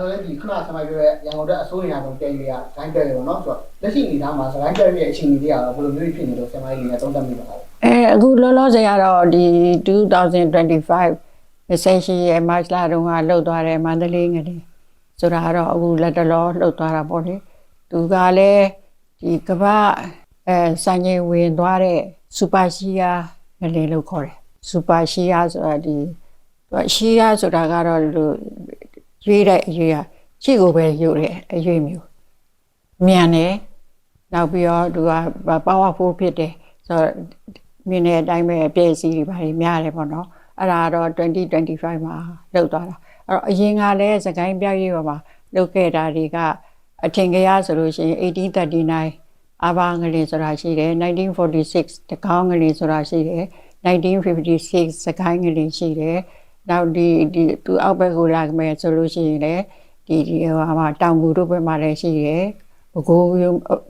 အဲ့တော့လည်းဒီခုနဆမိုက်ပြောတဲ့ရန်ကုန်တက်အစိုးရဆုံးပြည်ရဂိုင်းတက်ရပေါ့နော်ဆိုတော့လက်ရှိအနေအထားမှာစကိုင်းတက်ရဲ့အခြေအနေတွေကဘယ်လိုမျိုးဖြစ်နေလို့ဆမိုက်လေးကသုံးသပ်မိပါလဲအဲအခုလောလောဆယ်ကတော့ဒီ2025 recession ရဲ့ March လတုန်းကလှုပ်သွားတယ်မန္တလေးငရေဆိုတာကတော့အခုလက်တလောလှုပ်သွားတာပေါ့လေသူကလည်းဒီကမ္ဘာအဲစံချိန်ဝင်သွားတဲ့ super shia ငရေလို့ခေါ်တယ် super shia ဆိုတာဒီသူက shia ဆိုတာကတော့လူ ရွေးတဲ့အရွေးอ่ะခြေကိုပဲယူတယ်အရွေးမျိုးမြန်တယ်နောက်ပြီးတော့သူက powerful ဖြစ်တယ်ဆိုတော့မြင်တဲ့အတိုင်းပဲအပြည့်အစည်တွေဘာတွေများတယ်ပေါ့နော်အဲ့ဒါကတော့2025မှာလောက်သွားတာအဲ့တော့အရင်ကလည်းစကိုင်းပြောက်ရေးပေါ်မှာလောက်ခဲ့တာတွေကအထင်ကြီးရဆိုလို့ရှိရင်1839အာဘာငလင်ဆိုတာရှိတယ်1946တကောင်းငလင်ဆိုတာရှိတယ်1956စကိုင်းငလင်ရှိတယ် နောက်ဒီဒီသူအောက်ဘက်ကိုလာမယ်ဆိုလို့ရှိရင်လည်းဒီဒီဟိုမှာတောင်ကူတို့ဘက်မှာလည်းရှိတယ်ဘကိုး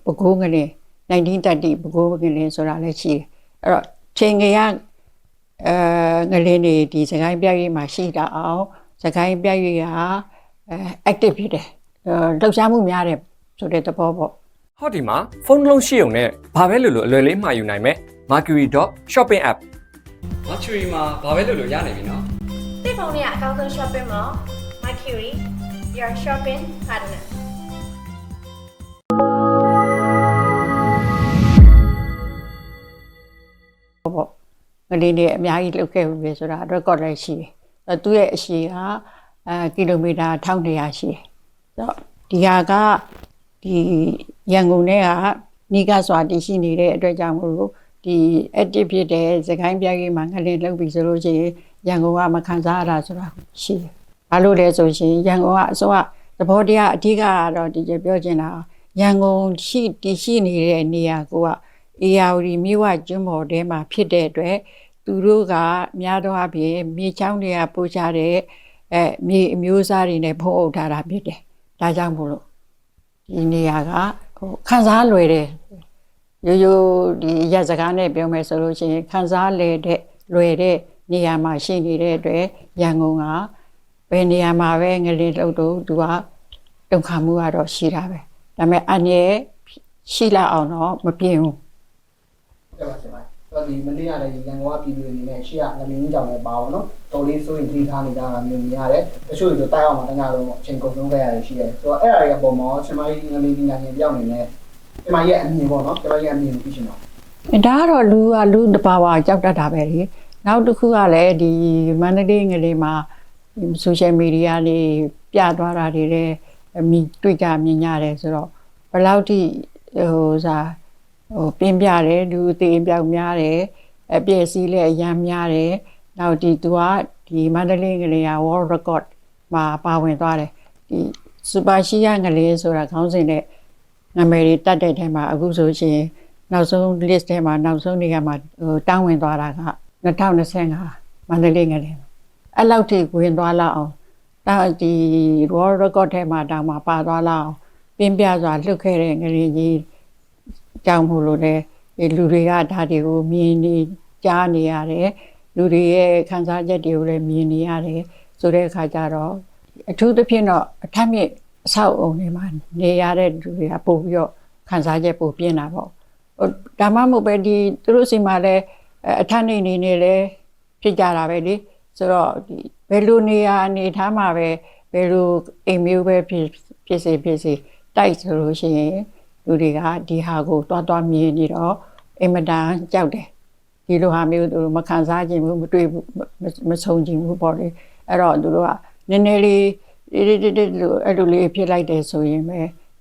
ဘကိုးငလင်1930ဘကိုးငလင်ဆိုတာလည်းရှိတယ်အဲ့တော့ချိန်ကြီးကအဲငလင်းနေဒီစကိုင်းပြည့်ရွေးမှာရှိတာအောင်စကိုင်းပြည့်ရွေးကအဲ active ဖြစ်တယ်အဲလှုပ်ရှားမှုများတယ်ဆိုတဲ့သဘောပေါ့ဟောဒီမှာဖုန်းတစ်လုံးရှိုံနဲ့ဘာပဲလို့လို့အလွယ်လေးမှာယူနိုင်မယ် mercury.shopping app mercury မှာဘာပဲလို့လို့ရနိုင်ပြီနော် တိတ်ဖုန်းလေးကအကောင်းဆုံး shopping mall Mercury your shopping partner ပေါ့ငလင်းတွေအများကြီးလှုပ်ခဲ့ပြီဆိုတာ record လည်းရှိတယ်အဲသူ့ရဲ့အရှိကအဲကီလိုမီတာ1200ရှိတယ်ဆိုတော့ဒီဟာကဒီရန်ကုန်နဲ့ကနီးကပ်စွာတည်ရှိနေတဲ့အတွက်ကြောင့်မို့လို့ ဒီ active ဖြစ်တဲ့စကိုင်းပြကြီးမှာငလင်းလှုပ်ပြီဆိုလို့ရှိရင်ရန်ကုန်ကမခံစားရတာဆိုတာရှိတယ်ဘာလို့လဲဆိုရှင်ရန်ကုန်ကအစိုးရသဘောတရားအဓိကကတော့ဒီပြောချင်တာရန်ကုန်ရှိတည်ရှိနေတဲ့နေရာကိုကအေယာဝတီမြို့ဝကျွန်းပေါ်ထဲမှာဖြစ်တဲ့အတွက်သူတို့ကများသောအားဖြင့်မြေချောင်းတွေကပို့ချတဲ့အဲမြေအမျိုးအစားတွေနဲ့ဖုံးအုပ်ထားတာဖြစ်တယ်။ဒါကြောင့်မို့လို့ဒီနေရာကဟိုခန်းစားလွယ်တယ် ရိုးရိုးဒီရက်စကားနဲ့ပြောမယ်ဆိုလို့ရှိရင်ခန်းစားလေတဲ့လွယ်တဲ့နေရာမှာရှိနေတဲ့အတွက်ရန်ကုန်ကဘယ်နေရာမှာပဲငလင်းတုပ်တုပ်သူကတုံခါမှုကတော့ရှိတာပဲ။ဒါပေမဲ့အန်ရဲ့ရှိလာအောင်တော့မပြင်းဘူးဟုတ်ပါဆမိုက်ဆိုတော့ဒီမနေ့ကလည်းရန်ကုန်ကပြည်သူတွေအနေနဲ့ရှေ့ကငလင်းကြောင်လည်းပါပါတော့တော်လေးစိုးရင်သိထားနေတာကမျိုးမြင်ရတယ်တချို့တွေတိုက်အောင်မှာတခါတော့အချိန်ကုန်ဆုံးခဲ့ရတယ်ရှိတယ်ဆိုတော့အဲ့အရာတွေပုံမှာဆမိုက်ငလင်းပညာရှင်တယော က်အနေနဲ့ဆမိုက်ရဲ့အမြင်ပေါ့နော်ဆမိုက်ရဲ့အမြင်ကိုသိချင်ပါဒါကတော့လူကလူတစ်ပါးပါကြောက်တတ်တာပဲလေနောက်တစ်ခုကလည်းဒီမန္တလေးငလေးမှာဆိုရှယ်မီဒီယာတွေပြသွားတာတွေလည်းမြင်တွေ့ကြမြင်ရတယ်ဆိုတော့ဘယ်လောက်ထိဟိုစားဟိုပြင်းပြတယ်လူအသေးအပြောက်များတယ်အပြည့်စည်းလည်းအရန်များတယ်နောက်ဒီသူကဒီမန္တလေးငလေးက world record မှာပါဝင်သွားတယ်ဒီစူပါရှိယငလေးဆိုတာခေါင်းစဉ်နဲ့ နာမည်တွေတက်တဲ့ထဲမှာအခုဆိုရှင်နောက်ဆုံး list ထဲမှာနောက်ဆုံးနေရာမှာဟိုတောင်းဝင်သွားတာက2025မန္တလေးငယ်အဲ့လောက်ထိဝင်သွားလောက်အောင်တာဒီ world record ထဲမှာတောင်းမှာပါသွားလောက်အောင်ပြင်းပြစွာလွတ်ခဲ့တဲ့ငရေကြီးကြောင်းမို့လို့လေဒီလူတွေကဒါတွေကိုမြင်နေကြားနေရတယ်လူတွေရဲ့ခံစားချက်တွေကိုလည်းမြင်နေရတယ်ဆိုတဲ့အခါကျတော့အထူးသဖြင့်တော့အထက်မြင့် အဆောက်အုံတွေမှာနေရတဲ့လူတွေကပို့ပြီးတော့ခံစားချက်ပိုပြင်းတာပေါ့ဟိုဒါမှမဟုတ်ပဲဒီသူတို့စီမှာလည်းအဲအထက်နေနေနေလဲဖြစ်ကြတာပဲလေဆိုတော့ဒီဘယ်လိုနေရာအနေထားမှာပဲဘယ်လိုအိမ်မျိုးပဲဖြစ်ဖြစ်စေဖြစ်စေတိုက်ဆိုလို့ရှိရင်လူတွေကဒီဟာကိုတွားတွားမြင်နေတော့အင်မတန်ကြောက်တယ်ဒီလိုဟာမျိုးသူတို့မခံစားခြင်းဘူးမတွေ့ဘူးမမဆုံခြင်းဘူးပေါ့လေအဲ့တော့သူတို့ကနည်းနည်းလေး ဒီဒီဒီလိုအဲ့လိုလေးဖြစ်လိုက်တယ်ဆိုရင်ပဲ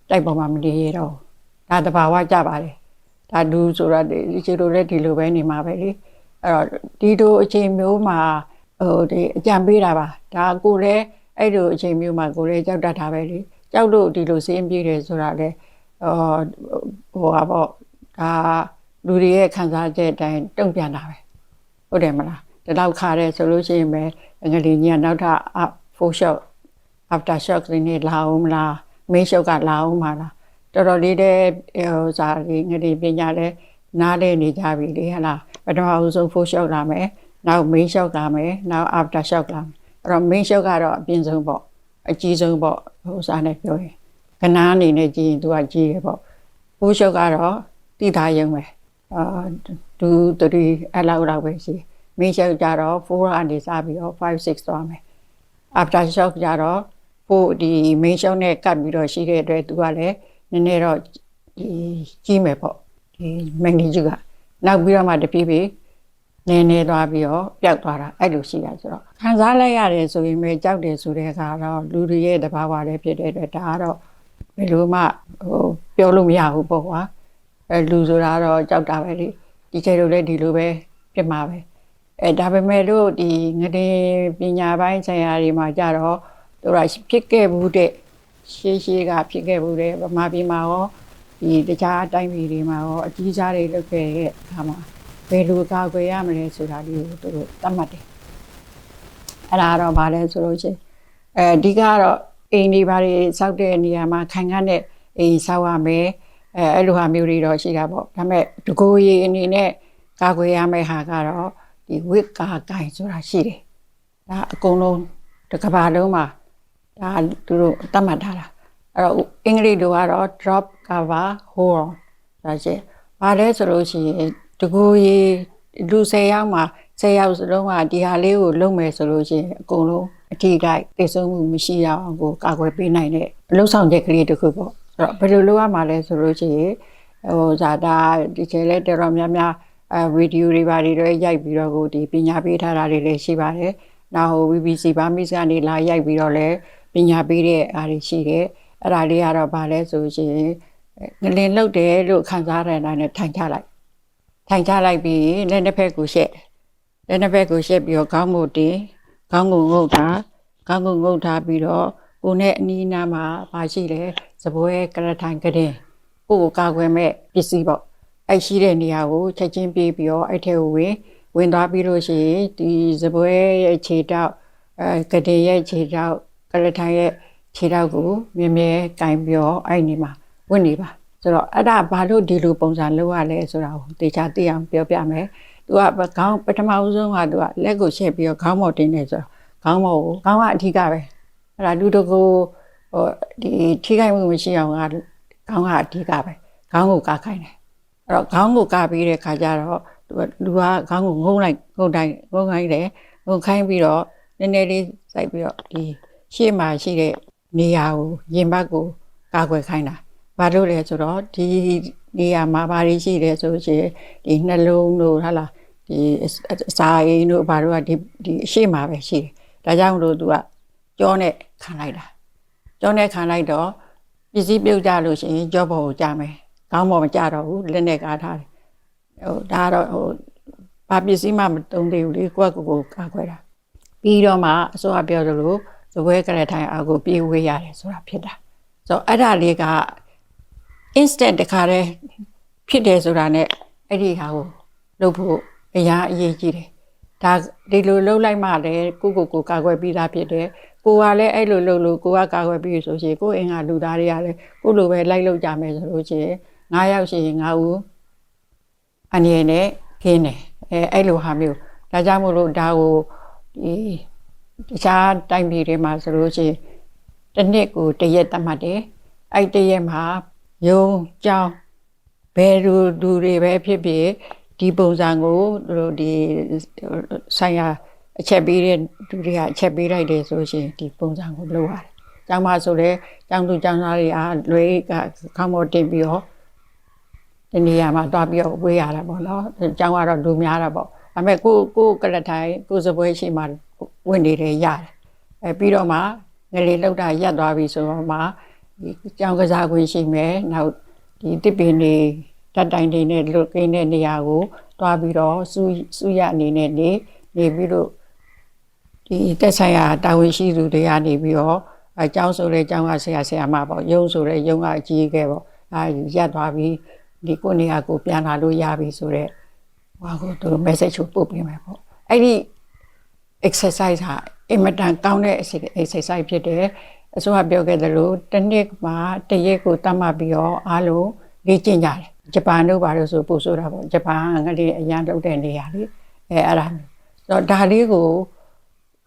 တိုက်ပေါ်မှာမနေရတော့ဘူးဒါတဘာဝကြပါတယ်ဒါဒူဆိုတော့ဒီချီတို့လည်းဒီလိုပဲနေမှာပဲလေအဲ့တော့ဒီလိုအချိန်မျိုးမှာဟိုဒီအကြံပေးတာပါဒါကိုလည်းအဲ့လိုအချိန်မျိုးမှာကိုလည်းကြောက်တတ်တာပဲလေကြောက်လို့ဒီလိုစင်းပြေးတယ်ဆိုတာလေဟိုဟိုဟာပေါ့ဒါလူတွေရဲ့ခံစားချက်အတိုင်းတုံ့ပြန်တာပဲဟုတ်တယ်မလားဒီလောက်ခါတဲ့ဆိုလို့ရှိရင်ပဲငလီကြီးကနောက်ထပ် full shock after shock တွေနေလာအောင်မလား main shock ကလာအောင်မလားတော်တော်လေးတဲ့ဟိုစာလေးငရေပညာလဲနားလဲနေကြပြီလေဟလားပထမအဆုံး full shock လာမယ်နောက် main shock လာမယ်နောက် after shock လာမယ်အဲ့တော့ main shock ကတော့အပြင်းဆုံးပေါ့အကြီးဆုံးပေါ့ဟိုစားနဲ့ပြောရင်ကနားအနေနဲ့ကြည့်ရင်သူကကြီးတယ်ပေါ့ပိုးရှုပ်ကတော့တိသားရုံပဲအာဒူတရီအဲ့လောက်တော့ပဲရှိမင်းရှုပ်ကြတော့4ကနေစပြီးတော့5 6သွားမယ် after shock ကြတော့ ပို့ဒီ main shock နဲ့ကတ်ပြီးတော့ရှိတဲ့အတွက်သူကလည်းနည်းနည်းတော့ဒီကြီးမယ်ပေါ့ဒီ magnitude ကနောက်ပြီးတော့မှတဖြည်းဖြည်းနည်းနည်းသွားပြီးတော့ပျောက်သွားတာအဲ့လိုရှိရဆိုတော့ခံစားလိုက်ရတယ်ဆိုရင်ပဲကြောက်တယ်ဆိုတဲ့အခါတော့လူတွေရဲ့တဘာဝလည်းဖြစ်တဲ့အတွက်ဒါကတော့ဘယ်လိုမှဟိုပြောလို့မရဘူးပေါ့ကွာအဲလူဆိုတာတော့ကြောက်တာပဲလေဒီချိန်တို့လည်းဒီလိုပဲဖြစ်မှာပဲအဲဒါပေမဲ့လို့ဒီငရေပညာပိုင်းဆိုင်ရာတွေမှာကြတော့ တို့ရဖြစ်ခဲ့ဘူးတဲ့ရှေးရှေးကဖြစ်ခဲ့ဘူးတဲ့ဗမာပြည်မှာရောဒီတခြားတိုင်းပြည်တွေမှာရောအကြီးစားတွေလုပ်ခဲ့တဲ့အခါမှာဘယ်လိုကာကွယ်ရမလဲဆိုတာဒီကိုတို့သတ်မှတ်တယ်အဲ့ဒါတော့ဗာလဲဆိုလို့ချင်းအဲအဓိကတော့အိမ်တွေဘာတွေစောက်တဲ့နေရာမှာခိုင်ခန့်တဲ့အိမ်စောက်ရမယ်အဲအဲ့လိုဟာမျိုးတွေတော့ရှိတာပေါ့ဒါပေမဲ့တကူရီအနေနဲ့ကာကွယ်ရမယ့်ဟာကတော့ဒီဝစ်ကာကင်ဆိုတာရှိတယ်။ဒါအကုန်လုံးတစ်ကမ္ဘာလုံးမှာ ဒါသူတို့တတ်မှတ်ထားတာ။အဲ့တော့အင်္ဂလိပ်လိုကတော့ drop cover hold on ဒါရှိ။ဘာလဲဆိုလို့ရှိရင်တကူရေလူ10ယောက်မှာ10ယောက်စလုံးကဒီဟာလေးကိုလုပ်မယ်ဆိုလို့ရှိရင်အကုန်လုံးအထီးတိုင်းတည်ဆုံးမှုမရှိရအောင်ကိုကာကွယ်ပေးနိုင်တဲ့အလုပ်ဆောင်ချက်ကလေးတစ်ခုပေါ့။အဲ့တော့ဘယ်လိုလုပ်ရမှာလဲဆိုလို့ရှိရင်ဟိုဇာတာဒီချေလဲတော်တော်များများအဲဗီဒီယိုတွေပါတွေတော့ရိုက်ပြီးတော့ကိုဒီပညာပေးထားတာတွေလည်းရှိပါတယ်။နောက်ဟို BBC ဘာမစ်ကနေလာရိုက်ပြီးတော့လည်း ပညာပေးတဲ့အားတွေရှိတယ်။အဲ့ဒါလေးကတော့ဗာလဲဆိုရှင်ငလင်လုတ်တယ်လို့ခံစားရတဲ့အတိုင်းနဲ့ထိုင်ချလိုက်။ထိုင်ချလိုက်ပြီးလက်နှစ်ဖက်ကိုရှက်လက်နှစ်ဖက်ကိုရှက်ပြီးတော့ခေါင်းကိုတင်ခေါင်းကိုငုတ်တာခေါင်းကိုငုတ်ထားပြီးတော့ကိုနဲ့အနီးအနားမှာပါရှိတယ်စပွဲကရထိုင်ကတဲ့ကိုကိုကာကွယ်မဲ့ပစ္စည်းပေါ့အဲ့ရှိတဲ့နေရာကိုချက်ချင်းပြေးပြီးတော့အဲ့ထဲကိုဝင်ဝင်သွားပြီးလို့ရှိရင်ဒီစပွဲရဲ့ခြေတောက်အဲကတဲ့ရဲ့ခြေတောက် ကရထိုင်ရဲ့ခြေတောက်ကိုမြဲမြဲကင်ပြီးတော့အဲ့ဒီမှာဝင်နေပါဆိုတော့အဲ့ဒါဘာလို့ဒီလိုပုံစံလုပ်ရလဲဆိုတာကိုတေချာသိအောင်ပြောပြမယ်သူကခေါင်းပထမဦးဆုံးကသူကလက်ကိုရှက်ပြီးတော့ခေါင်းပေါ်တင်နေဆိုတော့ခေါင်းပေါ်ကိုခေါင်းကအထီးကပဲအဲ့ဒါလူတကူဟိုဒီထိခိုက်မှုမရှိအောင်ကခေါင်းကအထီးကပဲခေါင်းကိုကာခိုင်းတယ်အဲ့တော့ခေါင်းကိုကပြီးတဲ့ခါကျတော့သူကလူကခေါင်းကိုငုံလိုက်ငုံတိုင်းငုံခိုင်းတယ်ငုံခိုင်းပြီးတော့နည်းနည်းလေးစိုက်ပြီးတော့ဒီ ရှေ့မှာရှိတဲ့နေရာကိုရင်ဘတ်ကိုကာကွယ်ခိုင်းတာဘာလို့လဲဆိုတော့ဒီနေရာမှာဘာတွေရှိတယ်ဆိုရှင်ဒီနှလုံးတို့ဟာလားဒီအစာအိမ်တို့ဘာတို့ကဒီဒီအရှိမှာပဲရှိတယ်ဒါကြောင့်မလို့သူကကြောနဲ့ခံလိုက်တာကြောနဲ့ခံလိုက်တော့ပစ္စည်းပြုတ်ကြလို့ရှိရင်ကြောပေါ်ကိုကြာမယ်ခေါင်းပေါ်မကြတော့ဘူးလက်နဲ့ကားထားတယ်ဟိုဒါကတော့ဟိုဘာပစ္စည်းမှမတုံးသေးဘူးလေကိုယ့်ကိုယ်ကိုကာကွယ်တာပြီးတော့မှအစိုးရပြောသလိုသ ပွဲကရထိုင်အကိုပြေးဝေးရတယ်ဆိုတာဖြစ်တာဆိုတော့အဲ့ဒါလေးက instant တခါတည်းဖြစ်တယ်ဆိုတာနဲ့အဲ့ဒီဟာကိုလုပ်ဖို့အရာအရေးကြီးတယ်ဒါဒီလိုလှုပ်လိုက်မှလည်းကိုကိုကိုကာကွယ်ပြီးသားဖြစ်တယ်ကိုကလည်းအဲ့လိုလှုပ်လို့ကိုကကာကွယ်ပြီးဆိုရှင်ကိုအင်ကလူသားတွေကလည်းကိုလိုပဲလိုက်လုပ်ကြမယ်ဆိုလို့ချင်း9ယောက်ရှိရင်9ဦးအနေနဲ့ခင်းတယ်အဲအဲ့လိုဟာမျိုးဒါကြောင့်မို့လို့ဒါကိုဒီ တခြားတိုင်းပြည်တွေမှာဆိုလို့ရှိရင်တစ်နှစ်ကိုတစ်ရက်သတ်မှတ်တယ်အဲ့တစ်ရက်မှာယုံကြောင်းဘယ်လူလူတွေပဲဖြစ်ဖြစ်ဒီပုံစံကိုသူတို့ဒီဆိုင်ရာအချက်ပေးတဲ့သူတွေကအချက်ပေးလိုက်တယ်ဆိုရှင်ဒီပုံစံကိုလုပ်ရတယ်။ကျောင်းမှာဆိုလဲကျောင်းသူကျောင်းသားတွေအားလွေကခေါင်းပေါ်တင်ပြီးတော့ဒီနေရာမှာတွားပြီးတော့ဝေးရတာပေါ့နော်။ကျောင်းကတော့လူများတာပေါ့။ဒါပေမဲ့ကိုကိုကလထိုင်ကိုစပွဲရှိမှ ဝင်နေတယ်ရတယ်။အဲပြီးတော့မှငလေလောက်တာရက်သွားပြီဆိုတော့မှဒီကျောင်းကစားခွင့်ရှိမယ်။နောက်ဒီတစ်ပင်နေတတ်တိုင်တွေနဲ့လွတ်ကင်းတဲ့နေရာကိုတွားပြီးတော့စူးစူးရအနေနဲ့နေနေပြီးတော့ဒီတက်ဆိုင်ရာတာဝန်ရှိသူတွေကနေပြီးတော့အကျောင်းဆိုတဲ့ကျောင်းကဆရာဆရာမပေါ့ရုံဆိုတဲ့ရုံကအကြီးအကဲပေါ့အဲရက်သွားပြီးဒီကိုနေရာကိုပြန်လာလို့ရပြီဆိုတော့ဟိုကိုသူ message ကိုပို့ပေးမယ်ပေါ့အဲ့ဒီ exercise ဟာအင်မတန်ကောင်းတဲ့ exercise ဖြစ်တယ်အစိုးရပြောခဲ့သလိုတစ်နှစ်မှာတစ်ရက်ကိုတတ်မှတ်ပြီးတော့အားလုံးလေ့ကျင့်ကြတယ်ဂျပန်တို့ဘာလို့ဆိုပို့ဆိုတာပေါ့ဂျပန်ကလေးအရန်လုပ်တဲ့နေရာလေအဲအဲ့ဒါမျိုးဆိုတော့ဒါလေးကို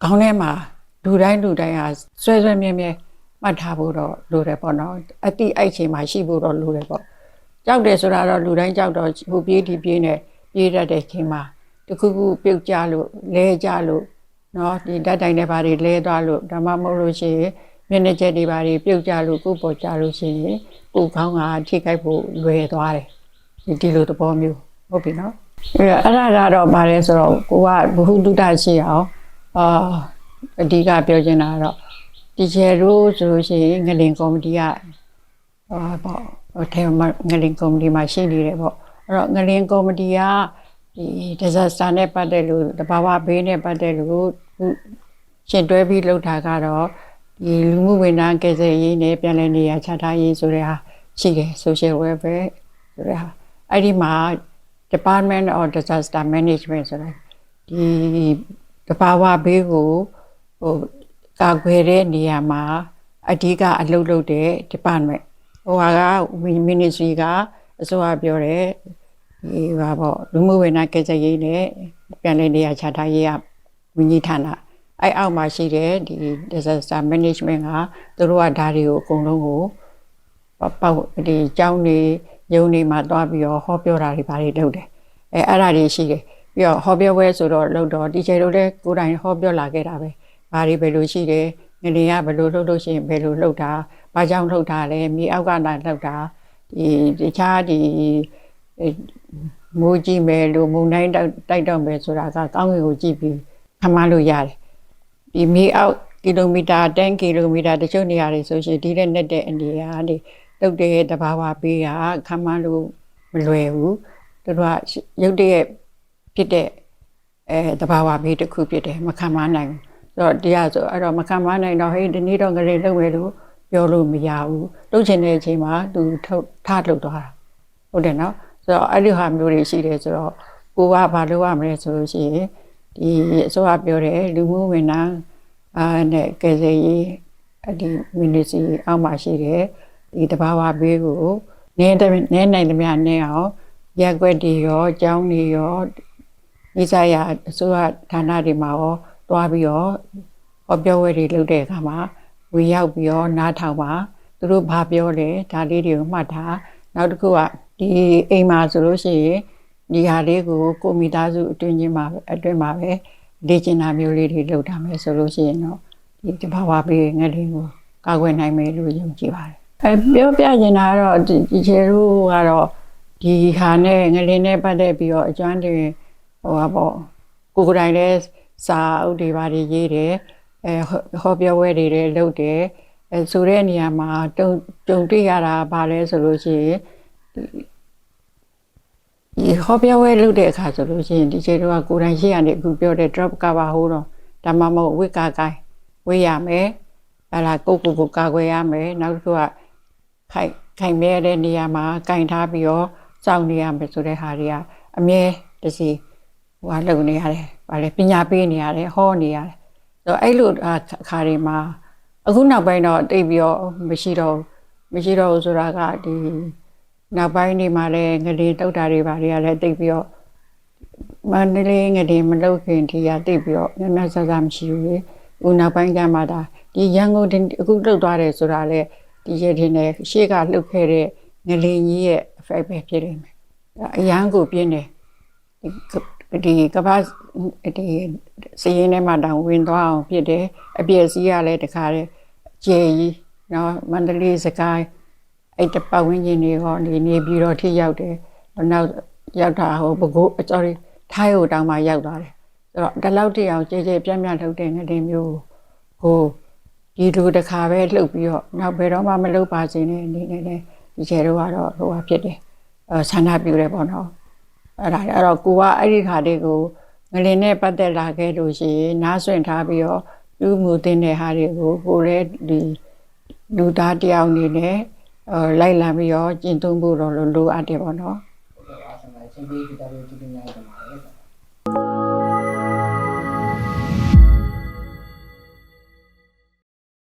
ခေါင်းထဲမှာလူတိုင်းလူတိုင်းဟာဆွဲဆွဲမြဲမြဲမှတ်ထားဖို့တော့လိုတယ်ပေါ့နော်အတိအဲ့ချိန်မှာရှိဖို့တော့လိုတယ်ပေါ့ကြောက်တယ်ဆိုတာတော့လူတိုင်းကြောက်တော့ဟိုပြေးဒီပြေးနဲ့ပြေးတတ်တဲ့ချိန်မှာတခုခုပြုတ်ကြလို့လဲကြလို့ နော်ဒီဓာတ်တိုင်တွေဘာတွေလဲသွားလို့ဒါမှမဟုတ်လို့ရှိရင်မျက်နှာချက်တွေဘာတွေပြုတ်ကြလို့ကိုယ်ပေါ်ကြလို့ရှိရင်ကိုယ်ခေါင်းကထိခိုက်ဖို့လွယ်သွားတယ်ဒီဒီလိုသဘောမျိုးဟုတ်ပြီနော်အဲ့ဒါအဲ့ဒါကတော့ဗါလဲဆိုတော့ကိုကဘ ഹു တုတရှိအောင်အာအဓိကပြောချင်တာကတော့ဒီချေတို့ဆိုလို့ရှိရင်ငလင်ကော်မတီကဟာပေါ့ဟိုထဲမှာငလင်ကော်မတီမှာရှိနေတယ်ပေါ့အဲ့တော့ငလင်ကော်မတီကဒီ disaster နဲ့ပတ်သက်လို့တဘာဝဘေးနဲ့ပတ်သက်လို့ခု ရှင်းတွဲပြီးလှုပ်တာကတော့ဒီလူမှုဝန်ထမ်းကယ်ဆယ်ရေးနဲ့ပြည်내နေရာချထားရေးဆိုတဲ့ဟာရှိတယ် social welfare ဆိုတဲ့ဟာအဲ့ဒီမှာ Department of Disaster Management ဆိုတဲ့ဒီတဘာဝဘေးကိုဟိုကာကွယ်တဲ့နေရာမှာအဓိကအလုပ်လုပ်တဲ့ department ဟိုဟာက ministry ကအစိုးရပြောတယ်ဒီဟာပေါ့လူမှုဝန်ထမ်းကယ်ဆယ်ရေးနဲ့ပြည်내နေရာချထားရေးက ဝန်ကြီးဌာနအဲ့အောက်မှာရှိတဲ့ဒီ disaster management ကသူတို့ကဒါတွေကိုအကုန်လုံးကိုပေါ့ဒီကျောင်းနေရုံနေမှာတွားပြီးတော့ဟောပြောတာတွေဘာတွေလုပ်တယ်အဲအဲ့ဒါတွေရှိတယ်ပြီးတော့ဟောပြောပွဲဆိုတော့လုပ်တော့တီချာတို့လည်းကိုယ်တိုင်ဟောပြောလာခဲ့တာပဲဘာတွေဘယ်လိုရှိတယ်ငလင်ကဘယ်လိုလုပ်လို့ရှိရင်ဘယ်လိုလုပ်တာဘာကြောင့်လုပ်တာလဲမြေအောက်ကလာလုပ်တာဒီတခြားဒီမိုးကြည့်မယ်လို့မုန်တိုင်းတိုက်တိုက်တော့မယ်ဆိုတာကကောင်းကင်ကိုကြည့်ပြီး ခမလို့ရတယ်ဒီမြေအောက်ကီလိုမီတာ10ကီလိုမီတာတချို့နေရာတွေဆိုရှင်ဒီတဲ့နဲ့တဲ့အနေအထားတွေတုတ်တဲ့တဘာဝပေးတာခမ်းမလို့မလွယ်ဘူးသူတို့ကရုပ်တရက်ဖြစ်တဲ့အဲတဘာဝပေးတစ်ခုဖြစ်တယ်မခံမနိုင်ဘူးဆိုတော့တရားဆိုအဲ့တော့မခံမနိုင်တော့ဟေးဒီနေ့တော့ငရေလုပ်မယ်လို့ပြောလို့မရဘူးလုပ်ချင်တဲ့အချိန်မှာသူထုတ်ထထုတ်သွားတာဟုတ်တယ်နော်ဆိုတော့အဲ့ဒီဟာမျိုးတွေရှိတယ်ဆိုတော့ကိုကဘာလုပ်ရမလဲဆိုလို့ရှိရင် ဒီအစိုးရပြောတယ်လူမှုဝန်ထမ်းအာနဲ့ကယ်ဆယ်ရေးအဲ့ဒီ ministry အောက်မှာရှိတယ်ဒီတဘာဝဘေးကိုနည်းတဲ့နည်းနိုင်သမျှနည်းအောင်ရက်ွက်တွေရောအကြောင်းတွေရောဤစားရအစိုးရဌာနတွေမှာရောတွားပြီးတော့ဟောပြောဝဲတွေလုပ်တဲ့အခါမှာဝေရောက်ပြီးတော့နားထောင်ပါသူတို့ဘာပြောလဲဒါလေးတွေကိုမှတ်ထားနောက်တစ်ခုကဒီအိမ်မှာဆိုလို့ရှိရင် ဒီဟာလေးကိုကိုမိသားစုအတွင်းချင်းမှာပဲအတွင်းမှာပဲလေ့ကျင့်တာမျိုးလေးတွေလုပ်ထားမယ်ဆိုလို့ရှိရင်တော့ဒီတဘာဝပေးငယ်လေးကိုကာကွယ်နိုင်မယ်လို့ယုံကြည်ပါတယ်အဲပြောပြချင်တာကတော့ဒီချေတို့ကတော့ဒီဟာနဲ့ငလင်းနဲ့ပတ်သက်ပြီးတော့အကျွမ်းတွေဟိုပါပေါ့ကိုယ်ကိုယ်တိုင်လည်းစာအုပ်တွေပါတွေရေးတယ်အဲဟောပြောပွဲတွေလည်းလုပ်တယ်အဲဆိုတဲ့နေရာမှာတုံတုံတွေ့ရတာဗာလဲဆိုလို့ရှိရင် ဒီဟောပြောပွဲလုပ်တဲ့အခါဆိုလို့ရှိရင်ဒီချေတို့ကကိုယ်တိုင်ရှိရနေအခုပြောတဲ့ drop cover ဟိုးတော့ဒါမှမဟုတ်ဝိကာကိုင်းဝေးရမယ်ဟလာကိုကိုကိုကာကွယ်ရမယ်နောက်တစ်ခုကခိုင်ခိုင်မြဲတဲ့နေရာမှာကင်ထားပြီးတော့စောင့်နေရမယ်ဆိုတဲ့ဟာတွေကအမြဲတစီဟိုကလုပ်နေရတယ်ဗာလေပညာပေးနေရတယ်ဟောနေရတယ်ဆိုတော့အဲ့လိုအခါတွေမှာအခုနောက်ပိုင်းတော့တိတ်ပြီးတော့မရှိတော့မရှိတော့ဘူးဆိုတာကဒီ နောက်ပိုင်းတွေမှာလည်းငရေတုတ်တာတွေဗာတွေကလည်းတိတ်ပြီးတော့မန္တလေးငရေမလုပ်ခင်ဒီကတိတ်ပြီးတော့များများဆဆမရှိဘူးလေဦးနောက်ပိုင်းကျမှဒါဒီရန်ကုန်အခုလှုပ်သွားတယ်ဆိုတာလေဒီရတင်နဲ့ရှေ့ကလှုပ်ခဲ့တဲ့ငလင်ကြီးရဲ့ effect ပဲဖြစ်နေမယ်အရန်ကိုပြင်းတယ်ဒီကဘာဒီစည်ရင်းထဲမှာတောင်ဝင်သွားအောင်ဖြစ်တယ်အပြည့်စည်းရလဲတခါလေကျေကြီးနော်မန္တလေးစကိုင်း အဲ့တပတ်ဝန်းကျင်တွေရောနေနေပြီးတော့ထိရောက်တယ်နောက်ရောက်တာဟိုဘကို sorry ထိုင်းဟိုတောင်မှရောက်သွားတယ်ဆိုတော့ဒီလောက်တိအောင်ကြဲကြဲပြန့်ပြန့်ထုတ်တဲ့ငလင်မျိုးဟိုဒီလိုတခါပဲလှုပ်ပြီးတော့နောက်ဘယ်တော့မှမလှုပ်ပါစေနဲ့အနေနဲ့လည်းဒီကျဲတော့ကတော့ဟိုဟာဖြစ်တယ်အဲဆန္ဒပြုတယ်ပေါ့နော်အဲ့ဒါအဲ့တော့ကိုကအဲ့ဒီခါလေးကိုငလင်နဲ့ပတ်သက်လာခဲ့လို့ရှိရင်နားဆွင့်ထားပြီးတော့လူမှုတင်တဲ့ဟာတွေကိုကိုလည်းဒီလူသားတယောက်အနေနဲ့အဲ လိုက်လာပြီးတော့ကျင့်သုံးဖို့တော့လိုအပ်တယ်ပေါ့နော်